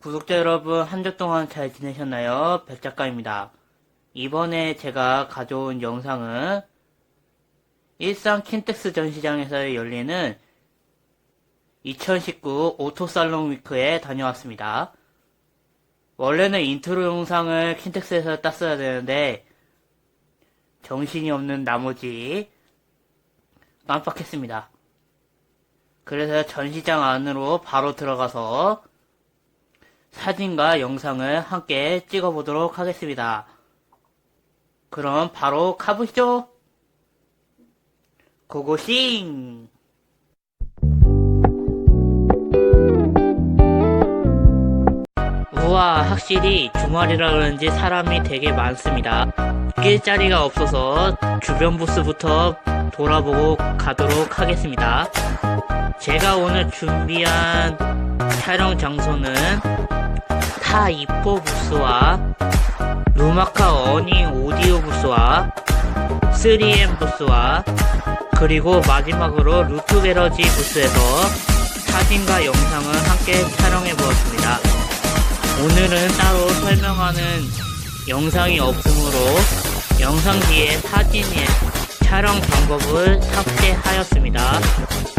구독자 여러분, 한 주 동안 잘 지내셨나요? 백작가입니다. 이번에 제가 가져온 영상은 일산 킨텍스 전시장에서 열리는 2019 오토살롱 위크에 다녀왔습니다. 원래는 인트로 영상을 킨텍스에서 땄어야 되는데 정신이 없는 나머지 깜빡했습니다. 그래서 전시장 안으로 바로 들어가서 사진과 영상을 함께 찍어 보도록 하겠습니다. 그럼 바로 가보시죠! 고고싱! 우와, 확실히 주말이라 그런지 사람이 되게 많습니다. 낄 자리가 없어서 주변 부스부터 돌아보고 가도록 하겠습니다. 제가 오늘 준비한 촬영 장소는 타 이포 부스와 루마카 어닝 오디오 부스와 3M 부스와 그리고 마지막으로 루트 게러지 부스에서 사진과 영상을 함께 촬영해 보았습니다. 오늘은 따로 설명하는 영상이 없으므로 영상 뒤에 사진의 촬영 방법을 삭제하였습니다.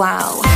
Wow.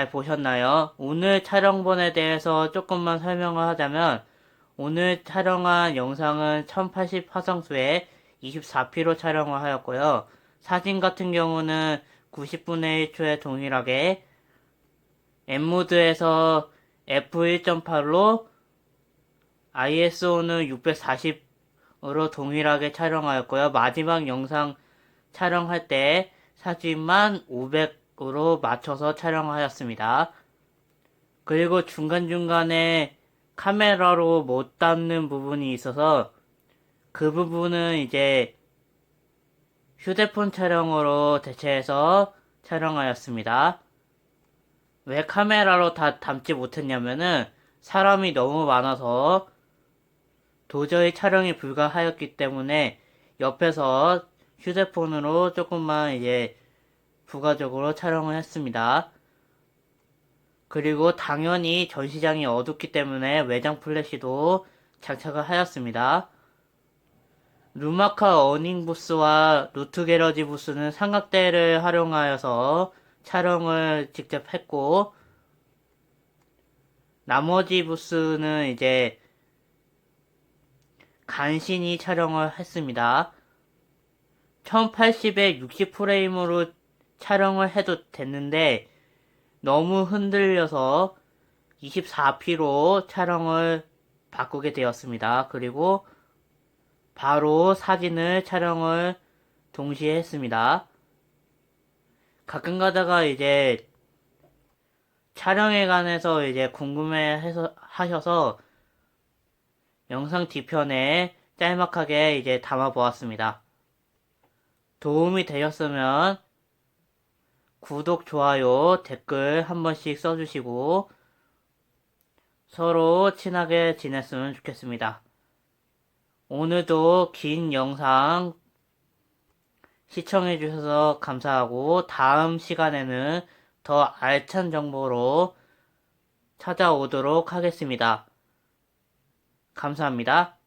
잘 보셨나요? 오늘 촬영본에 대해서 조금만 설명을 하자면 오늘 촬영한 영상은 1080 화성수에 24p로 촬영을 하였고요. 사진 같은 경우는 90분의 1초에 동일하게 M모드에서 f1.8로 ISO는 640으로 동일하게 촬영하였고요. 마지막 영상 촬영할 때 사진만 500 으로 맞춰서 촬영하였습니다. 그리고 중간중간에 카메라로 못 담는 부분이 있어서 그 부분은 이제 휴대폰 촬영으로 대체해서 촬영하였습니다. 왜 카메라로 다 담지 못했냐면은 사람이 너무 많아서 도저히 촬영이 불가하였기 때문에 옆에서 휴대폰으로 조금만 이제 부가적으로 촬영을 했습니다. 그리고 당연히 전시장이 어둡기 때문에 외장 플래시도 장착을 하였습니다. 루마카 어닝 부스와 루트 게러지 부스는 삼각대를 활용하여서 촬영을 직접 했고, 나머지 부스는 이제 간신히 촬영을 했습니다. 1080에 60프레임으로 촬영을 해도 됐는데 너무 흔들려서 24p로 촬영을 바꾸게 되었습니다. 그리고 바로 사진을 촬영을 동시에 했습니다. 가끔 가다가 이제 촬영에 관해서 이제 궁금해 해서 하셔서 영상 뒤편에 짤막하게 이제 담아 보았습니다. 도움이 되셨으면 구독, 좋아요, 댓글 한 번씩 써주시고 서로 친하게 지냈으면 좋겠습니다. 오늘도 긴 영상 시청해주셔서 감사하고 다음 시간에는 더 알찬 정보로 찾아오도록 하겠습니다. 감사합니다.